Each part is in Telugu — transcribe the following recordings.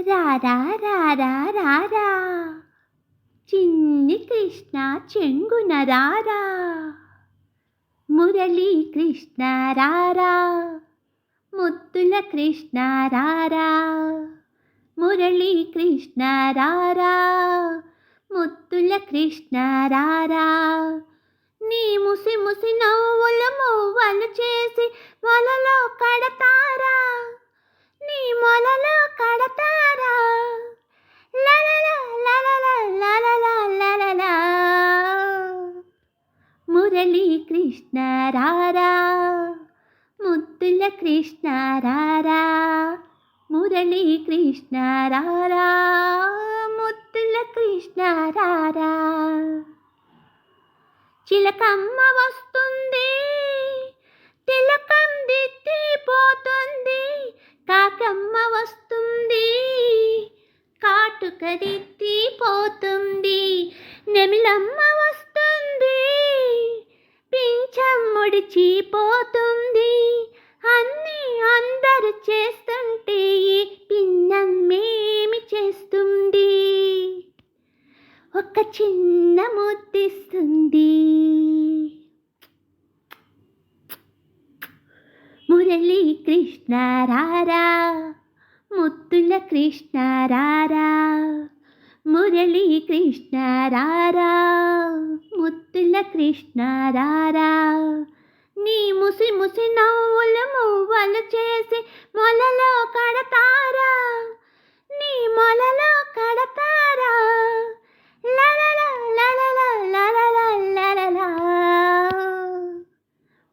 రారా రారా రారా. చిన్ని కృష్ణ చెంగున రారా. మురళీ కృష్ణ రారా. ముద్దుల కృష్ణ రారా. మురళీ కృష్ణ రారా. ముద్దుల కృష్ణ రారా. నీ ముసి ముసి నవ్వుల మువ్వలు చేసి వలలో కడ నీ మొలలో కడతారా లలలా లలలా లలలా లలలా మురళీ కృష్ణ రారా ముద్దుల కృష్ణ రారా మురళీ కృష్ణ రారా ముద్దుల కృష్ణ రారా. చిలకమ్మ వస్తుంది తిలకం దిద్దిపోతుంది కాకమ్మ వస్తుంది కాటుక దిద్దిపోతుంది నెమిలమ్మ వస్తుంది. పింఛం అన్ని అన్నీ అందరు చేస్తుంటే ఈ పిన్నమ్మేమి చేస్తుంది? ఒక చిన్న ముద్దిస్తుంది. మురళీ కృష్ణ రారా ముత్తుల కృష్ణ రారా మురళీ కృష్ణ రారా ముత్తుల కృష్ణ రారా. మూసి నవ్వులు మువ్వలు చేసి మొలలో కడతారా? నీ మొలలో కడతారా? లలలా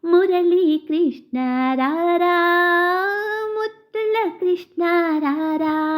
మురళీ కృష్ణ రారా ముత్తుల కృష్ణ రారా.